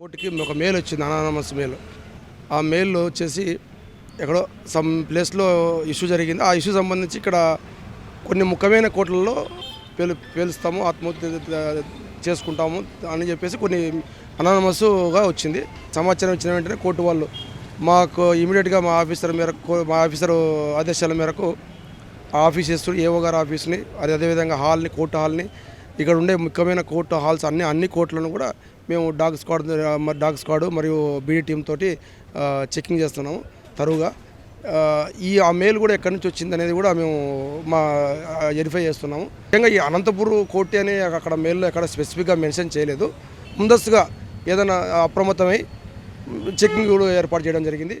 కోర్టుకి ఒక మెయిల్ వచ్చింది అనానమస్ మెయిల్ ఆ మెయిల్లో వచ్చేసి ఎక్కడో సమ్ ప్లేస్లో ఇష్యూ జరిగింది. ఆ ఇష్యూ సంబంధించి ఇక్కడ కొన్ని ముఖ్యమైన కోర్టులలో పేలు పేలుస్తాము ఆత్మహత్య చేసుకుంటాము అని చెప్పేసి కొన్ని అనానమస్గా వచ్చింది. సమాచారం ఇచ్చిన వెంటనే కోర్టు వాళ్ళు మాకు ఇమీడియట్గా మా ఆఫీసర్ మేరకు మా ఆఫీసర్ ఆదేశాల మేరకు ఆ ఆఫీసెస్ ఏఓ గారు ఆఫీస్ని అదే అదేవిధంగా హాల్ని కోర్టు హాల్ని ఇక్కడ ఉండే ముఖ్యమైన కోర్టు హాల్స్ అన్ని అన్ని కోర్టులను కూడా మేము డాగ్ స్క్వాడ్ డాగ్ స్క్వాడ్ మరియు బీడీ టీమ్ తోటి చెకింగ్ చేస్తున్నాము తరువుగా. ఈ ఆ మెయిల్ కూడా ఎక్కడి నుంచి వచ్చింది అనేది కూడా మేము మా వెరిఫై చేస్తున్నాము. ముఖ్యంగా ఈ అనంతపూర్ కోర్టు అని అక్కడ మెయిల్లో ఎక్కడ స్పెసిఫిక్గా మెన్షన్ చేయలేదు. ముందస్తుగా ఏదైనా అప్రమత్తమై చెకింగ్ కూడా ఏర్పాటు చేయడం జరిగింది.